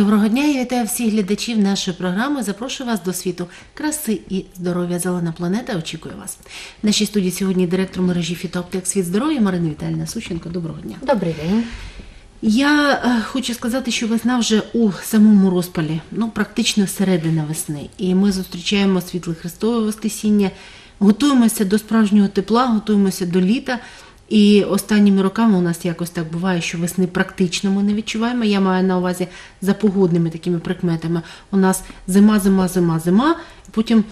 Доброго дня, я вітаю всіх глядачів нашої програми. Запрошую вас до світу краси і здоров'я. Зелена планета очікує вас. В нашій студії сьогодні директор мережі Фітоаптек Світ здоров'я Марина Віталіна Сущенко. Доброго дня. Добрий день. Я е, хочу сказати, що весна вже у самому розпалі, ну практично середина весни. І ми зустрічаємо світле Христове Воскресіння, готуємося до справжнього тепла, готуємося до літа. І останніми роками у нас якось так буває, що весни практично ми не відчуваємо. Я маю на увазі за погодними такими прикметами. У нас зима, зима, зима, зима, потім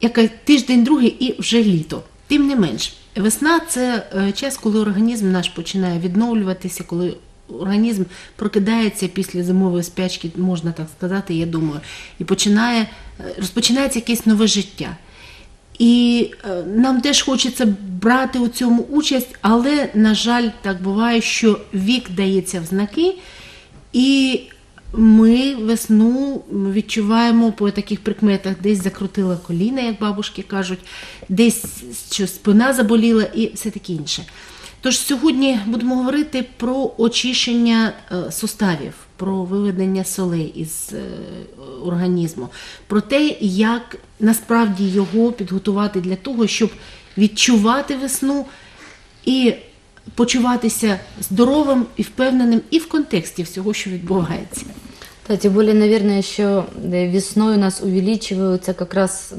який тиждень другий і вже літо. Тим не менш, весна це е, час, коли організм наш починає відновлюватися, коли організм прокидається після зимової спячки, можна так сказати, я думаю, і починає е, розпочинається якесь нове життя. І е, нам теж хочеться брати у цьому участь, але, на жаль, так буває, що вік дається в знаки, і ми весну відчуваємо по таких прикметах, десь закрутила коліна, як бабушки кажуть, десь що спина заболіла і все таке інше. Тож сьогодні будемо говорити про очищення е, суставів, про виведення солей із е, організму, про те, як насправді його підготувати для того, щоб відчувати весну і почуватися здоровим і впевненим і в контексті всього, що відбувається. Да, тем более, наверное, еще весной у нас увеличиваются как раз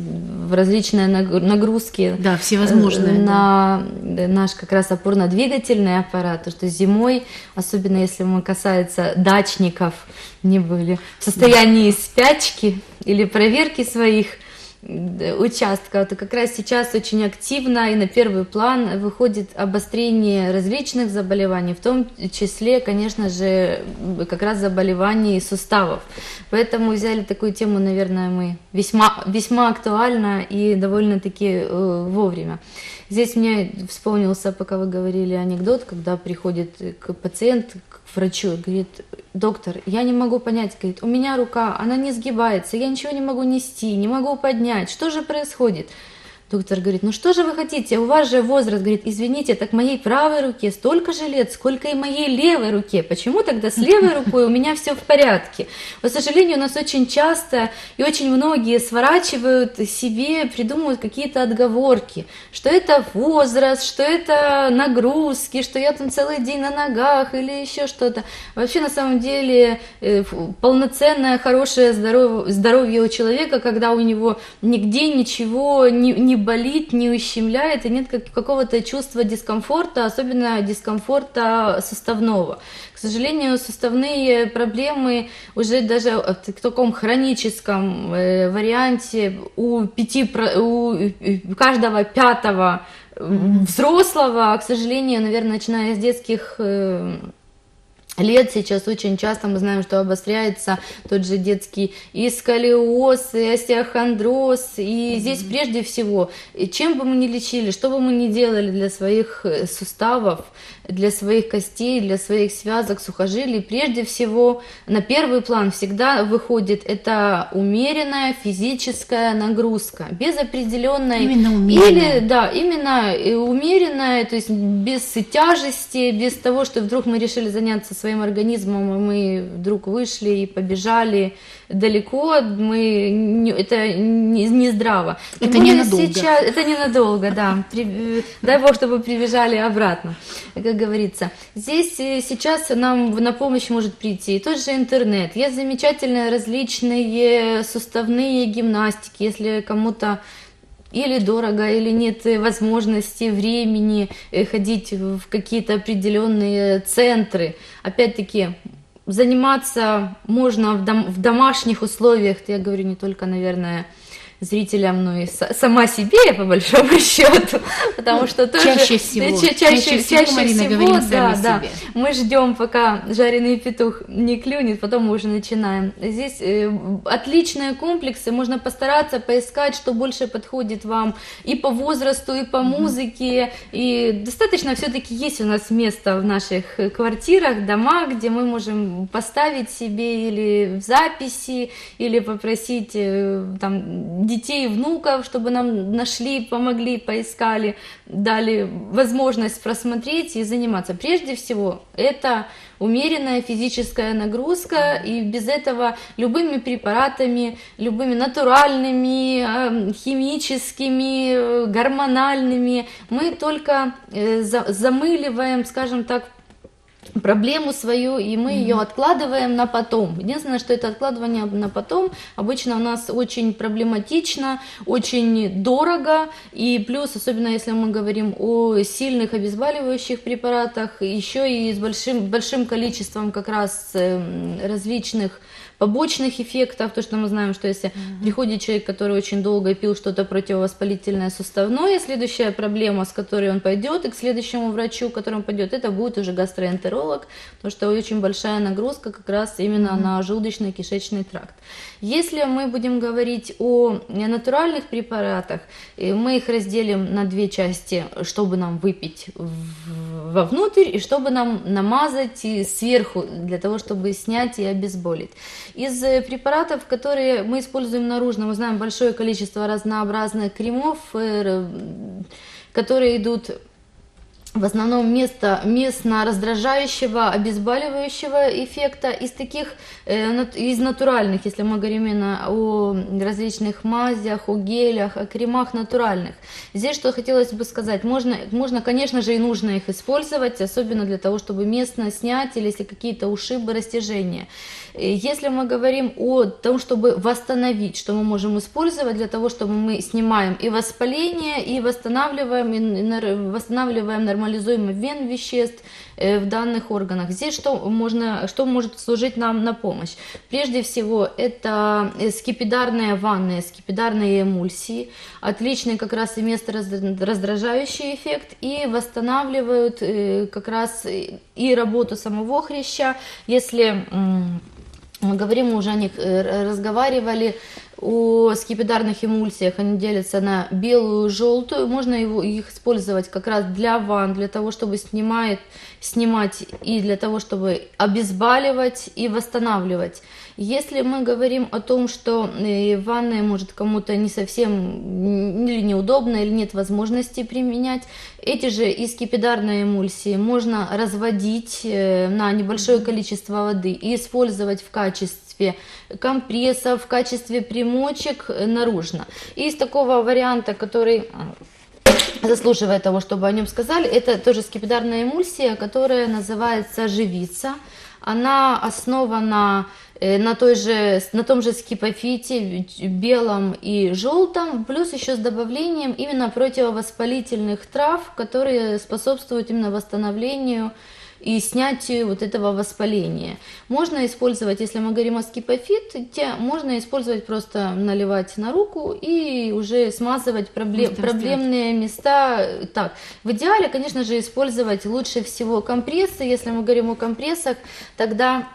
различные наг- нагрузки Да, всевозможные, э, на наш как раз опорно-двигательный аппарат, то что зимой, особенно если мы касается дачников, не были в состоянии спячки или проверки своих д- участков, то как раз сейчас очень активно и на первый план выходит обострение различных заболеваний, в том числе, конечно же, как раз заболеваний суставов. Поэтому взяли такую тему, наверное, мы весьма, весьма актуально и довольно-таки э, вовремя. Здесь мне вспомнился, пока вы говорили анекдот, когда приходит э, к пациент к врачу говорит, доктор, я не могу понять, говорит, у меня рука, она не сгибается, я ничего не могу нести, не могу поднять, что же происходит? Доктор говорит, ну что же вы хотите, у вас же возраст, говорит, извините, так моей правой руке столько же лет, сколько и моей левой руке, почему тогда с левой рукой у меня все в порядке? К сожалению, у нас очень часто и очень многие сворачивают себе, придумывают какие-то отговорки, что это возраст, что это нагрузки, что я там целый день на ногах или еще что-то. Вообще, на самом деле, э, полноценное, хорошее здоровье, здоровье у человека, когда у него нигде ничего не, не болит, не ущемляет, и нет как- какого-то чувства дискомфорта, особенно дискомфорта суставного. К сожалению, суставные проблемы уже даже в таком хроническом э, варианте у, пяти, у каждого пятого взрослого, к сожалению, наверное, начиная с детских э, лет сейчас очень часто мы знаем, что обостряется тот же детский и сколиоз, и остеохондроз. И здесь прежде всего, чем бы мы ни лечили, что бы мы ни делали для своих э, суставов, для своих костей, для своих связок, сухожилий, прежде всего на первый план всегда выходит это умеренная физическая нагрузка, без определенной... Именно умеренная. Или, да, именно э, умеренная, то есть без тяжести, без того, что вдруг мы решили заняться своим организмом, и мы вдруг вышли и побежали далеко, мы, не- это не, не здраво. Тем Это более ненадолго. Сейчас, это ненадолго, да. При- дай бог, чтобы прибежали обратно, как говорится. Здесь э, сейчас нам на помощь может прийти и тот же интернет. Есть замечательные различные суставные гимнастики, если кому-то или дорого, или нет возможности, времени э, ходить в какие-то определенные центры. Опять-таки, заниматься можно в, дом- в домашних условиях, я говорю не только, наверное, зрителям, но и сама себе, по большому счету, потому что тоже... чаще всего, ча- чаще чаще, всего, чаще Марина, всего, да, да. себе. Мы ждем, пока жареный петух не клюнет, потом мы уже начинаем. Здесь э, отличные комплексы, можно постараться поискать, что больше подходит вам и по возрасту, и по музыке. И достаточно все-таки есть у нас место в наших квартирах, домах, где мы можем поставить себе или в записи, или попросить э, там детей, внуков, чтобы нам нашли, помогли, поискали, дали возможность просмотреть и заниматься. Прежде всего, это умеренная физическая нагрузка, и без этого любыми препаратами, любыми натуральными, э, химическими, э, гормональными мы только э, за- замыливаем, скажем так, проблему свою, и мы ее откладываем на потом. Единственное, что это откладывание на потом обычно у нас очень проблематично, очень дорого, и плюс, особенно если мы говорим о сильных обезболивающих препаратах, еще и с большим, большим количеством как раз эм, различных побочных эффектов, то, что мы знаем, что если приходит человек, который очень долго пил что-то противовоспалительное суставное, следующая проблема, с которой он пойдет, и к следующему врачу, к которому пойдет, это будет уже гастроэнтеролог, потому что очень большая нагрузка как раз именно на желудочно-кишечный тракт. Если мы будем говорить о натуральных препаратах, мы их разделим на две части, чтобы нам выпить в- вовнутрь и чтобы нам намазать сверху для того, чтобы снять и обезболить. Из э, препаратов, которые мы используем наружно, мы знаем большое количество разнообразных кремов, э, которые идут в основном место, местно раздражающего, обезболивающего эффекта. Из таких, э, из натуральных, если мы говорим именно о различных мазях, о гелях, о кремах натуральных. Здесь что хотелось бы сказать, можно, можно, конечно же, и нужно их использовать, особенно для того, чтобы местно снять или если какие-то ушибы, растяжения. Э, Если мы говорим о том, чтобы восстановить, что мы можем использовать для того, чтобы мы снимаем и воспаление, и восстанавливаем, и восстанавливаем, нормализуем обмен веществ э, в данных органах. Здесь что, можно, что может служить нам на помощь? Прежде всего, это э, скипидарные ванны, скипидарные эмульсии, отличный как раз и место раздражающий эффект, и восстанавливают как раз и- работу самого хряща, если мы говорим, мы уже о них э, разговаривали, о скипидарных эмульсиях, они делятся на белую и желтую, можно его, их использовать как раз для ванн, для того, чтобы снимает, снимать и для того, чтобы обезболивать и восстанавливать. Если мы говорим о том, что э, ванная может кому-то не совсем или неудобно, или нет возможности применять, эти же и скипидарные эмульсии можно разводить э, на небольшое количество воды и использовать в качестве компрессов, в качестве примочек э, наружно. И из такого варианта, который э, заслуживает того, чтобы о нем сказали, это тоже скипидарная эмульсия, которая называется живица. Она основана э, на, той же, на том же скипофите, белом и желтом, плюс еще с добавлением именно противовоспалительных трав, которые способствуют именно восстановлению и снятию вот этого воспаления. Можно использовать, если мы говорим о скипофите, можно использовать просто наливать на руку и уже смазывать проблем, проблемные места. Так, в идеале, конечно же, использовать лучше всего компрессы. Если мы говорим о компрессах, тогда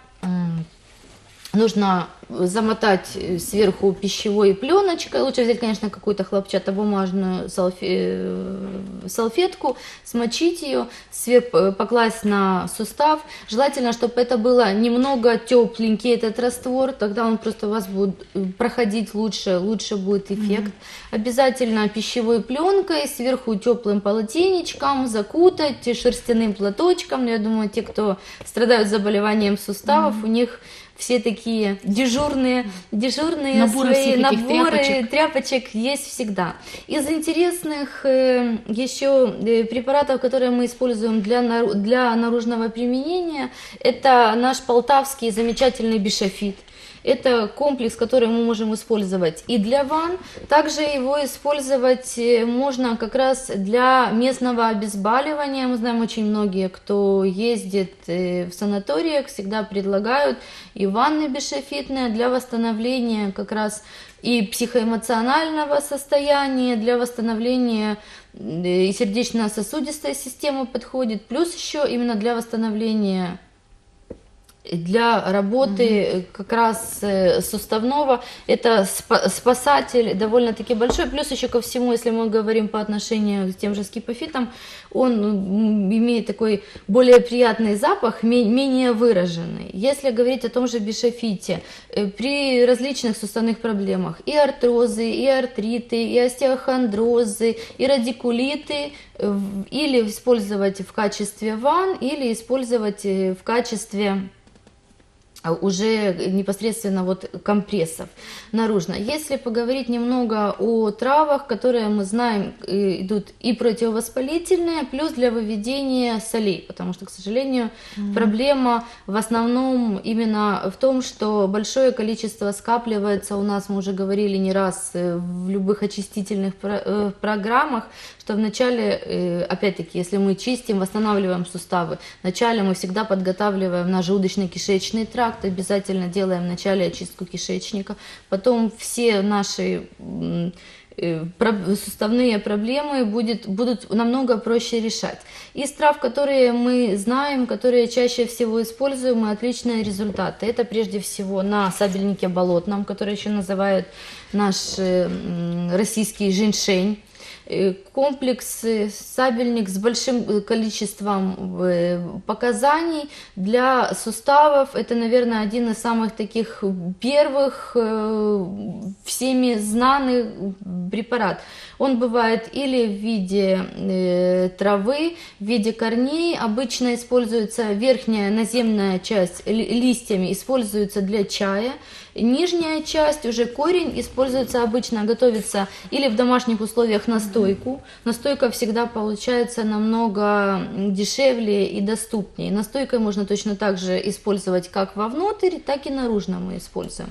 нужно замотать э, сверху пищевой пленочкой. Лучше взять, конечно, какую-то хлопчатобумажную э, салфетку, смочить ее, свер- э, покласть на сустав. Желательно, чтобы это было немного тепленький этот раствор, тогда он просто у вас будет э, проходить лучше, лучше будет эффект. Обязательно пищевой пленкой, сверху теплым полотенечком, закутать шерстяным платочком. Я думаю, те, кто страдают заболеванием суставов, у них все такие дежурные, дежурные Наборы свои наборы тряпочек. тряпочек есть всегда. Из интересных э, еще э, препаратов, которые мы используем для, для наружного применения, это наш полтавский замечательный бишофит. Это комплекс, который мы можем использовать и для ванн. Также его использовать э, можно как раз для местного обезболивания. Мы знаем очень многие, кто ездит э, в санаториях, всегда предлагают и ванны бешефитные для восстановления как раз и психоэмоционального состояния, для восстановления э, и сердечно-сосудистой системы подходит, плюс еще именно для восстановления для работы э, как раз э, суставного. Это спа- спасатель довольно-таки большой. Плюс еще ко всему, если мы говорим по отношению к тем же скипофитам, он имеет такой более приятный запах, ме- менее выраженный. Если говорить о том же бишофите, э, при различных суставных проблемах, и артрозы, и артриты, и остеохондрозы, и радикулиты, или использовать в качестве ван, или использовать в качестве уже непосредственно вот компрессов наружно. Если поговорить немного о травах, которые мы знаем идут и противовоспалительные, плюс для выведения солей, потому что, к сожалению, проблема в основном именно в том, что большое количество скапливается у нас, мы уже говорили не раз э, в любых очистительных э, программах, что вначале, э, опять-таки, если мы чистим, восстанавливаем суставы, вначале мы всегда подготавливаем наш желудочно-кишечный тракт, обязательно делаем вначале очистку кишечника, потом все наши э, суставные проблемы будет, будут намного проще решать. Из трав, которые мы знаем, которые чаще всего используем, мы отличные результаты. Это прежде всего на сабельнике болотном, который еще называют наш э, российский женьшень. Э, комплекс сабельник с большим э, количеством э, показаний для суставов. Это, наверное, один из самых таких первых всеми знаных препарат. Он бывает или в виде травы, в виде корней. Обычно используется верхняя наземная часть ли- листьями, используется для чая. Нижняя часть, уже корень, используется обычно, готовится или в домашних условиях настойку. Настойка всегда получается намного дешевле и доступнее. Настойкой можно точно так же использовать как вовнутрь, так и наружно мы используем.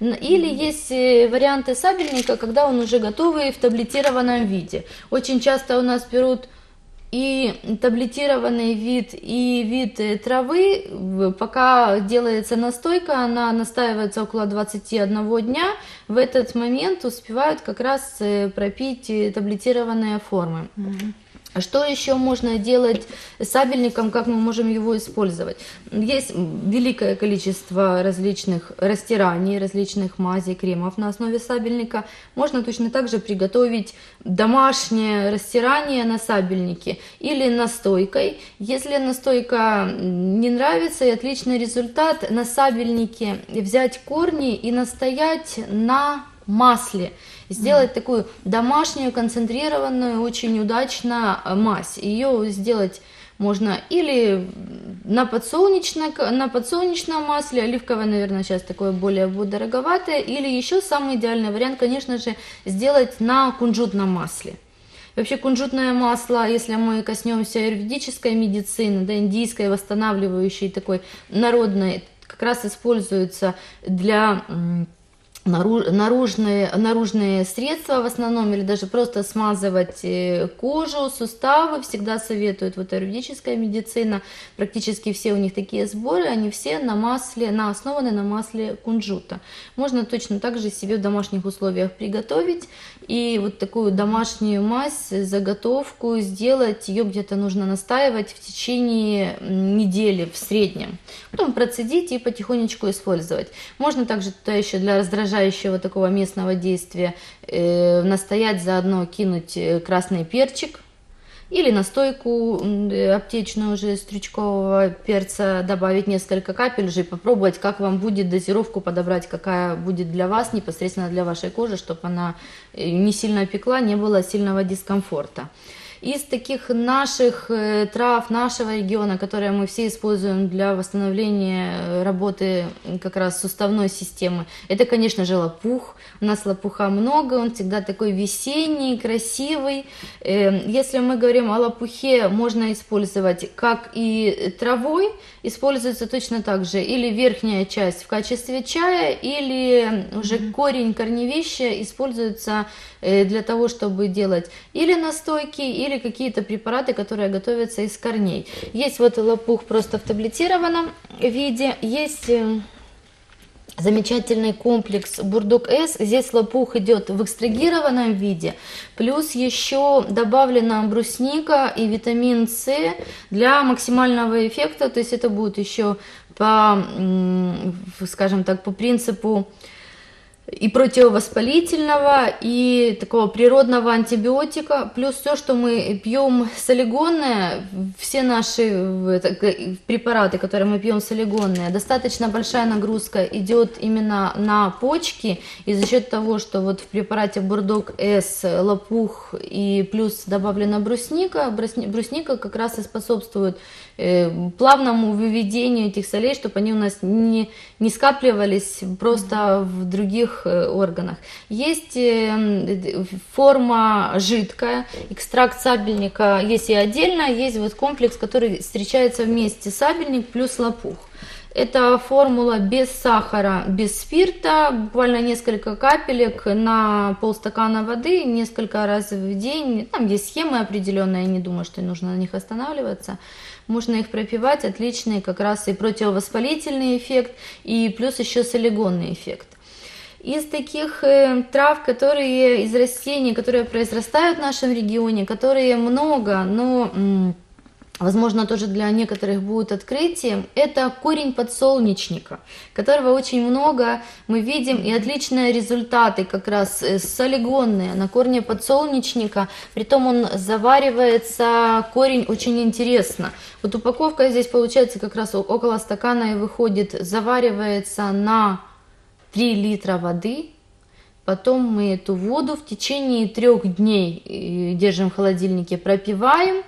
Или есть э, варианты сабельника, когда он уже готовый в таблетированном виде. Очень часто у нас берут и таблетированный вид, и вид э, травы, пока делается настойка, она настаивается около 21 дня, в этот момент успевают как раз э, пропить э, таблетированные формы. А Что еще можно делать сабельником, как мы можем его использовать? Есть великое количество различных растираний, различных мазей, кремов на основе сабельника. Можно точно так же приготовить домашнее растирание на сабельнике или настойкой. Если настойка не нравится и отличный результат, на сабельнике взять корни и настоять на масле сделать такую домашнюю, концентрированную, очень удачно э, мазь. Ее сделать можно или на, подсолнечном, на подсолнечном масле, оливковое, наверное, сейчас такое более будет дороговатое, или еще самый идеальный вариант, конечно же, сделать на кунжутном масле. Вообще кунжутное масло, если мы коснемся аюрведической медицины, да, индийской, восстанавливающей такой народной, как раз используется для наружные, наружные средства в основном, или даже просто смазывать э, кожу, суставы, всегда советуют, вот аюрведическая медицина, практически все у них такие сборы, они все на масле, на основаны на масле кунжута. Можно точно так же себе в домашних условиях приготовить, и вот такую домашнюю мазь, заготовку сделать, ее где-то нужно настаивать в течение недели в среднем. Потом процедить и потихонечку использовать. Можно также туда еще для раздражающего такого местного действия э, настоять заодно кинуть э, красный перчик, или настойку э, аптечную уже стручкового перца добавить несколько капель уже и попробовать, как вам будет дозировку подобрать, какая будет для вас, непосредственно для вашей кожи, чтобы она э, не сильно пекла, не было сильного дискомфорта. Из таких наших э, трав нашего региона, которые мы все используем для восстановления э, работы как раз суставной системы, это, конечно же, лопух. У нас лопуха много, он всегда такой весенний, красивый. Э, Если мы говорим о лопухе, можно использовать как и травой, используется точно так же или верхняя часть в качестве чая, или уже корень корневища используется э, для того, чтобы делать или настойки, или какие-то препараты, которые готовятся из корней. Есть вот лопух просто в таблетированном виде, есть э, замечательный комплекс Бурдок С. Здесь лопух идет в экстрагированном виде, плюс еще добавлена брусника и витамин С для максимального эффекта, то есть это будет еще по, скажем так, по принципу и противовоспалительного, и такого природного антибиотика, плюс все, что мы пьем солигонное, все наши препараты, которые мы пьем солигонные, достаточно большая нагрузка идет именно на почки, и за счет того, что вот в препарате Бурдок С лопух и плюс добавлена брусника, брусни- брусника как раз и способствует э, плавному выведению этих солей, чтобы они у нас не, не скапливались просто в других э, органах. Есть э, м, форма жидкая, экстракт сабельника есть и отдельно, есть вот комплекс, который встречается вместе сабельник плюс лопух. Это формула без сахара, без спирта, буквально несколько капелек на полстакана воды, несколько раз в день. Там есть схемы определенные, я не думаю, что нужно на них останавливаться. Можно их пропивать, отличный как раз и противовоспалительный эффект, и плюс еще солигонный эффект. Из таких э, трав, которые из растений, которые произрастают в нашем регионе, которые много, но возможно, тоже для некоторых будет открытием, это корень подсолнечника, которого очень много мы видим, и отличные результаты как раз э, солигонные на корне подсолнечника, притом он заваривается, корень очень интересно. Вот упаковка здесь получается как раз около стакана и выходит, заваривается на 3 литра воды, Потом мы эту воду в течение трех дней э, держим в холодильнике, пропиваем.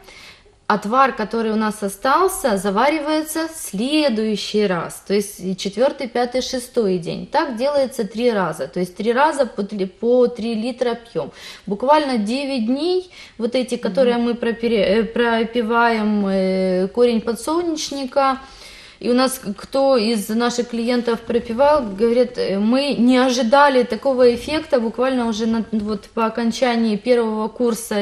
Отвар, который у нас остался, заваривается в следующий раз, то есть четвертый, пятый, шестой день. Так делается три раза, то есть три раза по, три- по 3 литра пьем. Буквально 9 дней, вот эти, которые мы пропере- э, пропиваем, э, корень подсолнечника, и у нас кто из наших клиентов пропивал, говорят, «Э, мы не ожидали такого эффекта буквально уже на, вот по окончании первого курса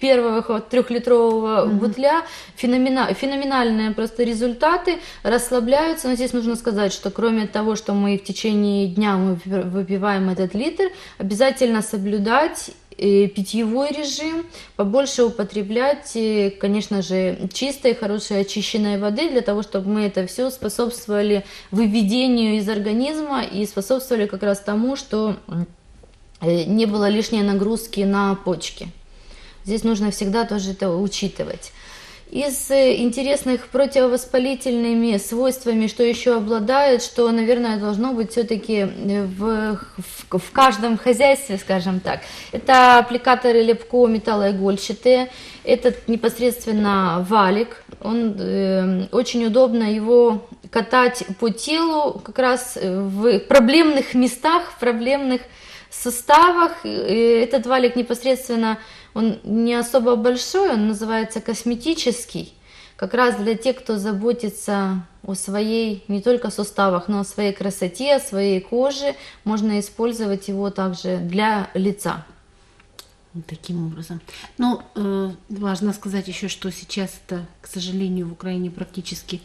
первого трехлитрового бутля. Феномена, феноменальные просто результаты, расслабляются. Но здесь нужно сказать, что кроме того, что мы в течение дня мы выпи- выпиваем этот литр, обязательно соблюдать питьевой режим, побольше употреблять, конечно же, чистой, хорошей, очищенной воды, для того, чтобы мы это все способствовали выведению из организма и способствовали как раз тому, что э, не было лишней нагрузки на почки. Здесь нужно всегда тоже это учитывать. Из э, интересных противовоспалительными свойствами, что еще обладает, что, наверное, должно быть все-таки в, в, в каждом хозяйстве, скажем так, это аппликаторы лепко металлоигольчатые, это непосредственно валик, он э, очень удобно его катать по телу, как раз в проблемных местах, в проблемных составах. Этот валик непосредственно, он не особо большой, он называется косметический. Как раз для тех, кто заботится о своей, не только суставах, но о своей красоте, о своей коже, можно использовать его также для лица. Таким образом. Но э, важно сказать еще, что сейчас это, к сожалению, в Украине практически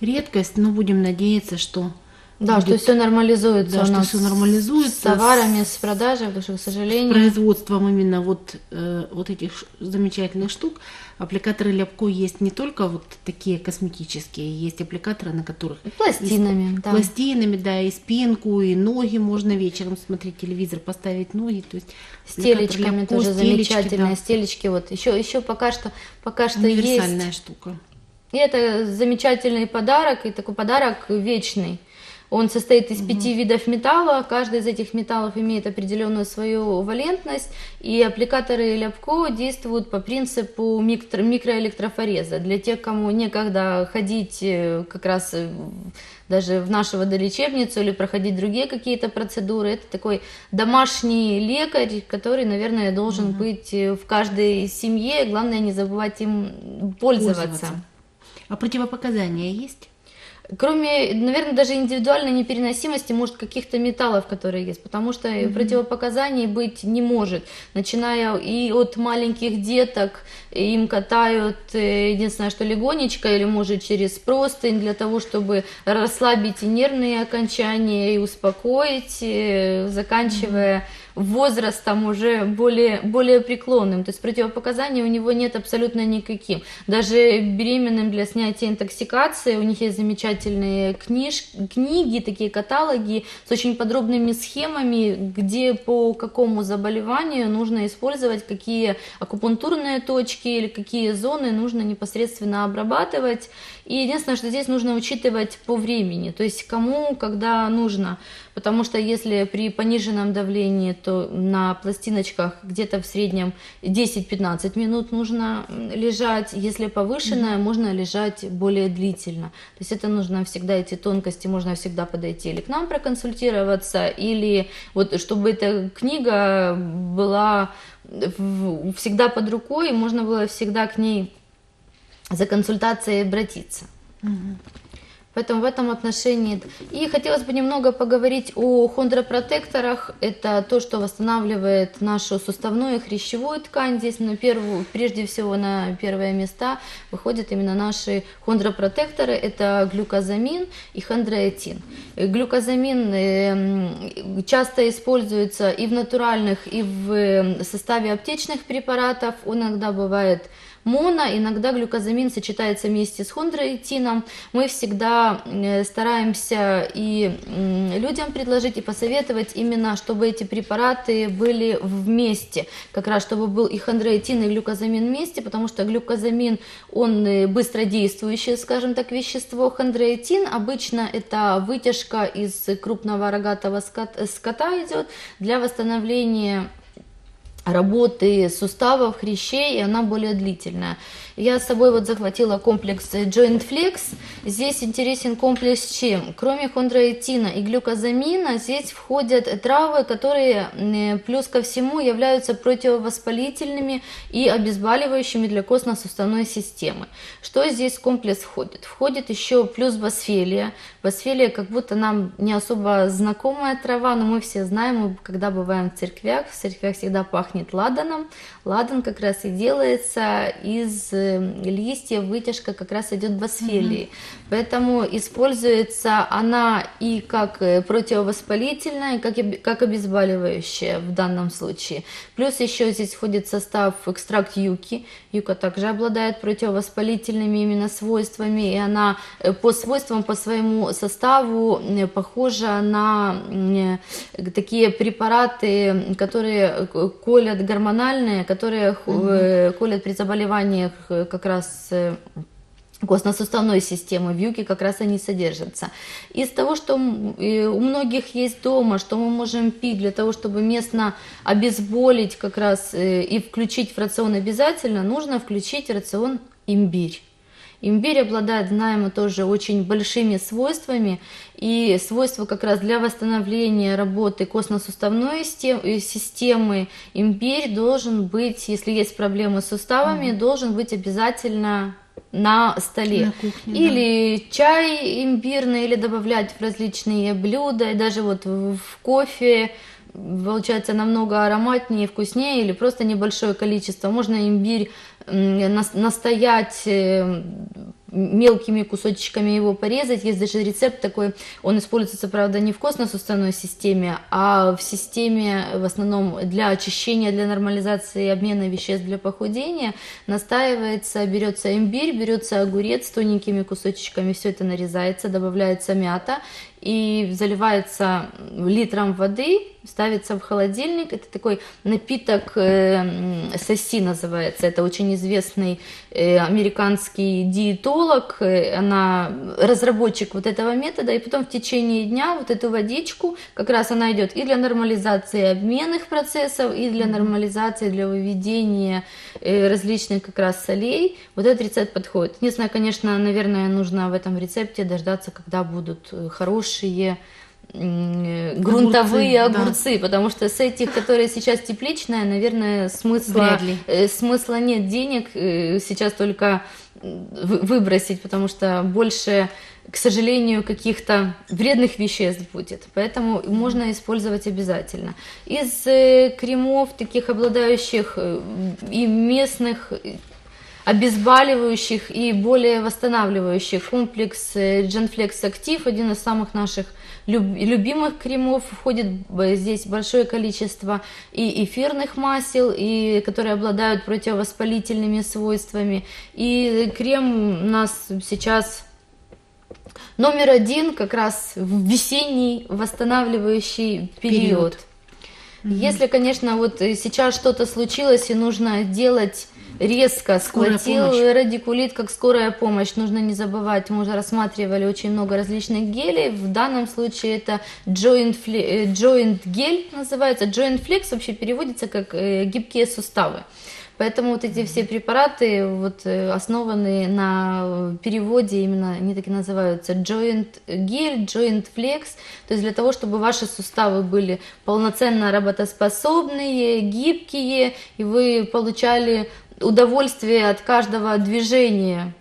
редкость, но будем надеяться, что Да, что будет все нормализуется да, у что нас всё нормализуется с товарами, с продажей, потому что, к сожалению, производством именно вот, э, вот этих замечательных штук. Аппликаторы Ляпко есть не только вот такие косметические, есть аппликаторы, на которых пластинами, и с да. пластинами, да, и спинку, и ноги можно вечером смотреть телевизор, поставить ноги, то есть Стелечками Ляпко, тоже стелечки, замечательные, да. стелечки вот еще, еще пока что, пока что есть. универсальная штука. И это замечательный подарок, и такой подарок вечный. Он состоит из пяти видов металла, каждый из этих металлов имеет определенную свою валентность, и аппликаторы Ляпко действуют по принципу микро- микроэлектрофореза. Для тех, кому некогда ходить э, как раз э, даже в нашу водолечебницу или проходить другие какие-то процедуры, это такой домашний лекарь, который, наверное, должен быть э, в каждой семье, главное не забывать им пользоваться. А противопоказания есть? Кроме, наверное, даже индивидуальной непереносимости, может, каких-то металлов, которые есть, потому что противопоказаний быть не может. Начиная и от маленьких деток, им катают, э, единственное, что легонечко, или может через простынь, для того, чтобы расслабить и нервные окончания, и успокоить, э, заканчивая возрастом уже более, более преклонным. То есть противопоказаний у него нет абсолютно никаким. Даже беременным для снятия интоксикации у них есть замечательные книж, книги, такие каталоги с очень подробными схемами, где по какому заболеванию нужно использовать, какие акупунктурные точки или какие зоны нужно непосредственно обрабатывать. И единственное, что здесь нужно учитывать по времени, то есть кому, когда нужно. Потому что если при пониженном давлении, то на пластиночках где-то в среднем 10-15 минут нужно лежать. Если повышенное, mm-hmm. можно лежать более длительно. То есть это нужно всегда, эти тонкости, можно всегда подойти или к нам проконсультироваться, или вот чтобы эта книга была всегда под рукой, и можно было всегда к ней за консультацией обратиться. Угу. Поэтому в этом отношении. И хотелось бы немного поговорить о хондропротекторах. Это то, что восстанавливает нашу суставную и хрящевую ткань. Здесь на первую, прежде всего на первые места выходят именно наши хондропротекторы. Это глюкозамин и хондроэтин. Глюкозамин эм, часто используется и в натуральных, и в эм, составе аптечных препаратов. Он иногда бывает моно, иногда глюкозамин сочетается вместе с хондроитином. Мы всегда э, стараемся и людям предложить и посоветовать именно, чтобы эти препараты были вместе, как раз чтобы был и хондроитин, и глюкозамин вместе, потому что глюкозамин, он э, быстродействующее, скажем так, вещество. Хондроитин обычно это вытяжка из крупного рогатого скота идет для восстановления работы суставов, хрящей, и она более длительная. Я с собой вот захватила комплекс Joint Flex. Здесь интересен комплекс чем? Кроме хондроитина и глюкозамина, здесь входят травы, которые плюс ко всему являются противовоспалительными и обезболивающими для костно-суставной системы. Что здесь в комплекс входит? Входит еще плюс басфелия. Басфелия как будто нам не особо знакомая трава, но мы все знаем, когда бываем в церквях, в церквях всегда пахнет ладаном. Ладан как раз и делается из листьев, вытяжка как раз идет басфелии. Mm-hmm. Поэтому используется она и как э, противовоспалительная, и как, как обезболивающая в данном случае. Плюс еще здесь входит состав экстракт юки. Юка также обладает противовоспалительными именно свойствами, и она э, по свойствам, по своему составу э, похожа на такие препараты, которые колят гормональные, которые mm-hmm. колят при заболеваниях как раз костно-суставной системы, в юге как раз они содержатся. Из того, что у многих есть дома, что мы можем пить для того, чтобы местно обезболить как раз э, и включить в рацион обязательно, нужно включить в рацион имбирь. Имбирь обладает, знаем мы, тоже очень большими свойствами, и свойства как раз для восстановления работы костно-суставной э, системы. Имбирь должен быть, если есть проблемы с суставами, mm-hmm. должен быть обязательно на столе. На кухне, или да. чай имбирный, или добавлять в различные блюда, и даже вот в кофе получается намного ароматнее, вкуснее, или просто небольшое количество. Можно имбирь настоять э, мелкими кусочками его порезать. Есть даже рецепт такой, он используется, правда, не в костно-суставной системе, а в системе в основном для очищения, для нормализации обмена веществ для похудения. Настаивается, берется имбирь, берется огурец тоненькими кусочками, все это нарезается, добавляется мята и заливается литром воды, ставится в холодильник. Это такой напиток э, соси называется. Это очень известный э, американский диетолог. Э, она разработчик вот этого метода. И потом в течение дня вот эту водичку, как раз она идет и для нормализации обменных процессов, и для нормализации, для выведения э, различных как раз солей. Вот этот рецепт подходит. Единственное, конечно, наверное, нужно в этом рецепте дождаться, когда будут э, хорошие грунтовые огурцы, огурцы да. потому что с этих, которые сейчас тепличные, наверное, смысла, э, смысла нет денег э, сейчас только выбросить, потому что больше к сожалению, каких-то вредных веществ будет. Поэтому можно использовать обязательно. Из э, кремов, таких обладающих э, и местных э, обезболивающих и более восстанавливающих. Комплекс э, Genflex Active, один из самых наших люб- любимых кремов, входит э, здесь большое количество и эфирных масел, и, которые обладают противовоспалительными свойствами. И крем у нас сейчас номер один как раз в весенний восстанавливающий период. Если, конечно, вот э, сейчас что-то случилось и нужно делать резко, схватил радикулит как скорая помощь, нужно не забывать, мы уже рассматривали очень много различных гелей, в данном случае это Joint, э, Joint гель называется, Joint Flex вообще переводится как э, гибкие суставы. Поэтому вот эти все препараты вот, э, основаны на переводе, именно они так и называются, joint гель, joint flex, то есть для того, чтобы ваши суставы были полноценно работоспособные, гибкие, и вы получали удовольствие от каждого движения,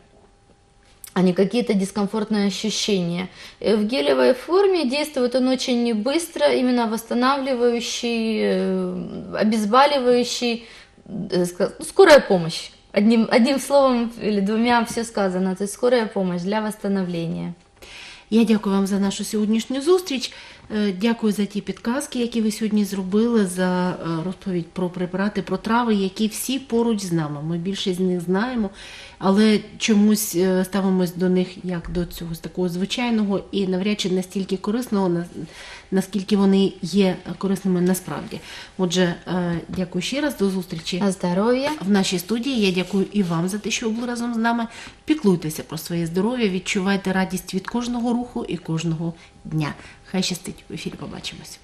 а не какие-то дискомфортные ощущения. Э, В гелевой форме действует он очень быстро, именно восстанавливающий, э, обезболивающий, э, ну, скорая помощь. Одним, одним словом или двумя все сказано. То есть скорая помощь для восстановления. Я дякую вам за нашу сьогоднішню зустріч. Е, Дякую за ті підказки, які ви сьогодні зробили, за е, розповідь про препарати, про трави, які всі поруч з нами. Ми більше з них знаємо, але чомусь е, ставимось до них як до цього такого звичайного і навряд чи настільки корисного, наскільки вони є корисними насправді. Отже, е, дякую ще раз, до зустрічі. На здоровье. в нашій студії. Я дякую і вам за те, що ви були разом з нами. Піклуйтеся про своє здоров'я, відчувайте радість від кожного руху і кожного дня. Хай щастить в ефірі. Побачимось.